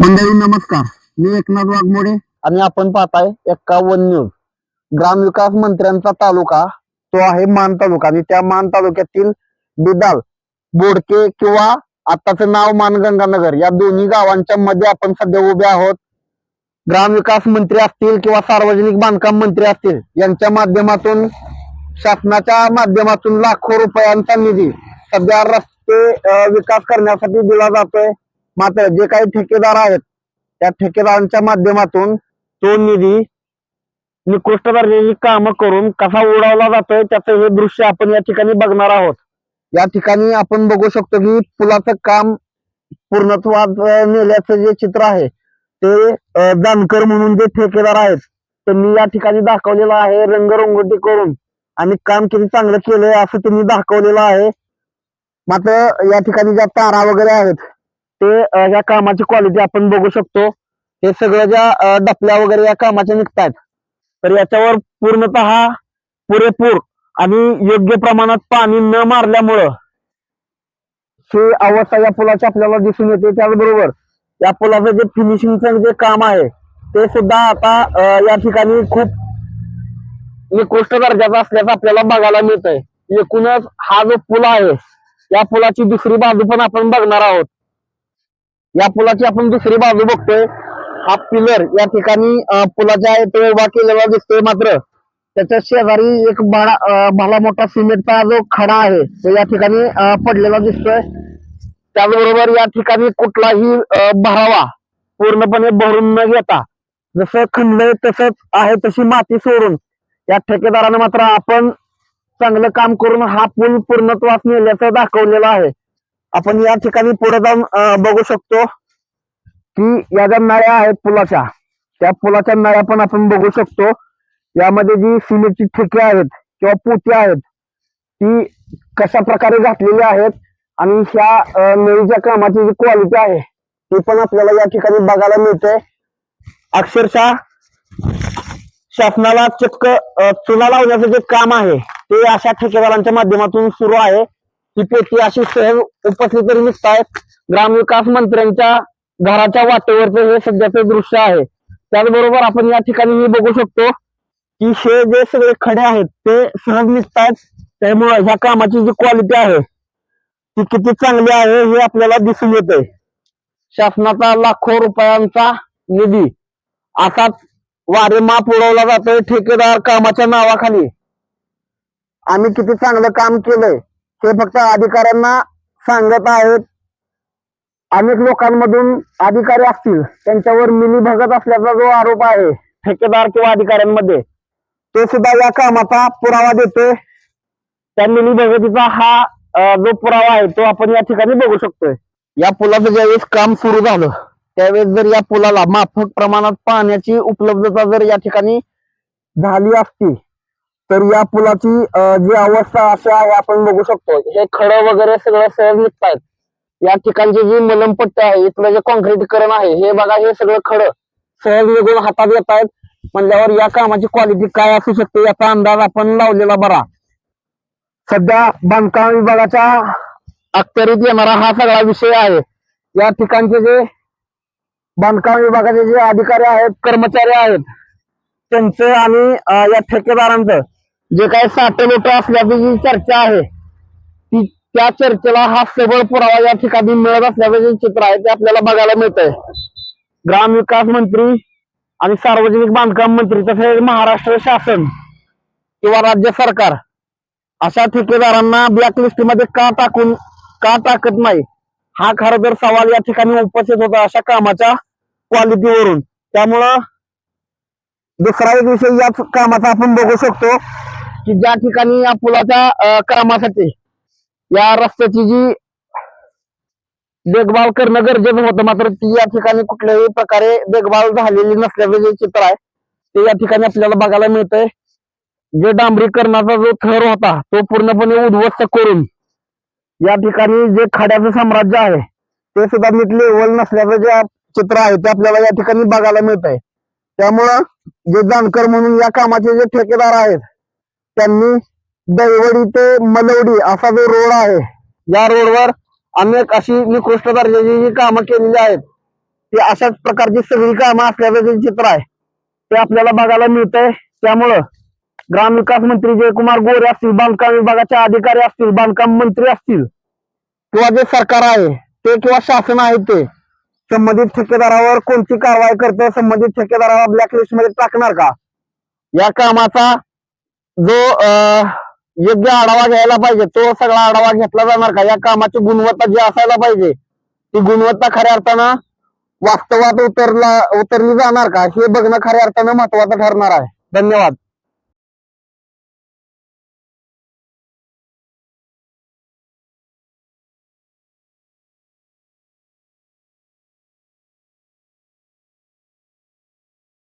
मंडळी नमस्कार. मी एकनाथ वाघमोडे. आणि आपण पाहताय एक्कावन्न न्यूज. ग्रामविकास मंत्र्यांचा तालुका तो आहे मान तालुका. आणि त्या मान तालुक्यातील बिदाल बोडके किंवा आताचं नाव मानगंगानगर या दोन्ही गावांच्या मध्ये आपण सध्या उभे आहोत. ग्रामविकास मंत्री असतील किंवा सार्वजनिक बांधकाम मंत्री असतील यांच्या माध्यमातून शासनाच्या माध्यमातून लाखो रुपयांचा निधी सध्या रस्ते विकास करण्यासाठी दिला जातोय. मात्र जे काही ठेकेदार आहेत त्या ठेकेदारांच्या माध्यमातून तो निधी निकृष्ट दर्जाची कामं करून कसा उडवला जातोय त्याचं हे दृश्य आपण या ठिकाणी बघणार आहोत. या ठिकाणी आपण बघू शकतो की पुलाचं काम पूर्णत्वात नेल्याचं जे चित्र आहे ते दानकर म्हणून जे ठेकेदार आहेत त्यांनी या ठिकाणी दाखवलेलं आहे रंगरंगोटी करून. आणि काम किती चांगलं केलंय असं त्यांनी दाखवलेलं आहे. मात्र या ठिकाणी ज्या तारा वगैरे आहेत ते या कामाची क्वालिटी आपण बघू शकतो. हे सगळं ज्या डपल्या वगैरे या कामाच्या निघतात तर याच्यावर पूर्णतः पुरेपूर आणि योग्य प्रमाणात पाणी न मारल्यामुळं ही अवस्था या पुलाची आपल्याला दिसून येते त्याचबरोबर या पुलाचं जे फिनिशिंगचं जे काम आहे ते सुद्धा आता या ठिकाणी खूप निकृष्ट दर्जाचा असल्याचं आपल्याला बघायला मिळतंय. एकूणच हा जो पूल आहे या पुलाची दुसरी बाजू पण आपण बघणार आहोत. या पुलाची आपण दुसरी बाजू बघतोय. हा पिलर या ठिकाणी पुलाच्या आहे तो उभा केलेला दिसतोय मात्र. त्याच्या शेजारी एक बाळा भला मोठा सिमेंटचा जो खडा आहे तो या ठिकाणी पडलेला दिसतोय. त्याचबरोबर या ठिकाणी कुठलाही भरावा पूर्णपणे भरून न घेता जसं खंड तसंच आहे तशी माती सोडून या ठेकेदाराने मात्र आपण चांगलं काम करून हा पूल पूर्णत्वास नेल्याचं दाखवलेलं आहे. आपण या ठिकाणी पुढे जाऊन बघू शकतो की या ज्या नळ्या आहेत पुलाच्या त्या पुलाच्या नळ्या पण आपण बघू शकतो. यामध्ये जी सिमेंटची ठेके आहेत किंवा पोती आहेत ती कशा प्रकारे घातलेली आहेत आणि ह्या नळीच्या कामाची जी क्वालिटी आहे ती पण आपल्याला या ठिकाणी बघायला मिळते. अक्षरशः शासनाला चक्क चुना लावण्याचं जे काम आहे ते अशा ठेकेदारांच्या माध्यमातून सुरू आहे. ही पेटी अशी सहज उपस्थित तरी निघतायत ग्रामविकास मंत्र्यांच्या घराच्या वाटेवरचं हे सध्याचं दृश्य आहे. त्याचबरोबर आपण या ठिकाणी हे बघू शकतो की हे जे सगळे खडे आहेत ते सहज निघतायत त्यामुळे ह्या कामाची जी क्वालिटी आहे ती किती चांगली आहे हे आपल्याला दिसून येते शासनाचा लाखो रुपयांचा निधी असाच वारेमाप उडवला जातोय ठेकेदार कामाच्या नावाखाली. आम्ही किती चांगलं काम केलंय हे फक्त अधिकाऱ्यांना सांगत आहेत. अनेक लोकांमधून अधिकारी असतील त्यांच्यावर मिली भगत असल्याचा जो आरोप आहे ठेकेदार किंवा अधिकाऱ्यांमध्ये तो सुद्धा या कामाचा पुरावा देते त्या मिली भगतीचा हा जो पुरावा आहे तो आपण या ठिकाणी बघू शकतोय. या पुलाचं ज्यावेळेस काम सुरू झालं त्यावेळेस जर या पुलाला माफक प्रमाणात पाण्याची उपलब्धता जर या ठिकाणी झाली असती तर या पुलाची जी अवस्था अशी आहे आपण बघू शकतो. हे खडं वगैरे सगळं सहज निघतायत. या ठिकाणची जी मलमपट्टी आहे इथलं जे कॉन्क्रीटीकरण आहे हे बघा हे सगळं खडं सहज निघून हातात येत आहेत म्हणल्यावर या कामाची क्वालिटी काय असू शकते याचा अंदाज आपण लावलेला बरा. सध्या बांधकाम विभागाच्या अखत्यारीत येणारा हा सगळा विषय आहे. या ठिकाणचे जे बांधकाम विभागाचे जे अधिकारी आहेत कर्मचारी आहेत त्यांचं आणि या ठेकेदारांचं जे काही साठे लोट असल्याची जी चर्चा आहे ती त्या चर्चेला हा सबळ पुरावा या ठिकाणी मिळत असल्याचं जे चित्र आहे ते आपल्याला बघायला मिळतंय. ग्रामविकास मंत्री आणि सार्वजनिक बांधकाम मंत्री तसेच महाराष्ट्र शासन किंवा राज्य सरकार अशा ठेकेदारांना ब्लॅकलिस्टमध्ये का टाकून का टाकत नाही हा खर तर सवाल या ठिकाणी उपस्थित होता अशा कामाच्या क्वालिटीवरून त्यामुळं दुसरा एक विषय याच कामाचा आपण बघू शकतो. की ज्या ठिकाणी या पुलाच्या कामासाठी या रस्त्याची जी देखभाल करणं गरजेचं होतं मात्र ती या ठिकाणी कुठल्याही प्रकारे देखभाल झालेली नसल्याचं जे चित्र आहे ते या ठिकाणी आपल्याला बघायला मिळतंय. जे डांबरीकरणाचा जो थर होता तो पूर्णपणे उद्ध्वस्त करून या ठिकाणी जे खड्याचं साम्राज्य आहे ते सुद्धा नीट लेवल नसल्याचं जे चित्र आहे ते आपल्याला या ठिकाणी बघायला मिळत आहे त्यामुळं जे जानकर म्हणून या कामाचे जे ठेकेदार आहेत त्यांनी दैवडी ते मलवडी असा जो रोड आहे या रोडवर अनेक अशी निकृष्ट दर्जाची जी कामं केलेली आहेत ती अशाच प्रकारची सगळी कामं असल्याचं जे चित्र आहे ते आपल्याला बघायला मिळतंय. त्यामुळं ग्रामविकास मंत्री जयकुमार गोरे असतील बांधकाम विभागाचे अधिकारी असतील बांधकाम मंत्री असतील किंवा जे सरकार आहे ते किंवा शासन आहे ते संबंधित ठेकेदारावर कोणती कारवाई करतं संबंधित ठेकेदाराला ब्लॅकलिस्टमध्ये टाकणार का? या कामाचा जो योग्य आढावा घ्यायला पाहिजे तो सगळा आढावा घेतला जाणार का? या कामाची गुणवत्ता जी असायला पाहिजे ती गुणवत्ता खऱ्या अर्थानं वास्तवात उतरला उतरली जाणार का? हे बघणं खऱ्या अर्थानं महत्वाचं ठरणार आहे. धन्यवाद.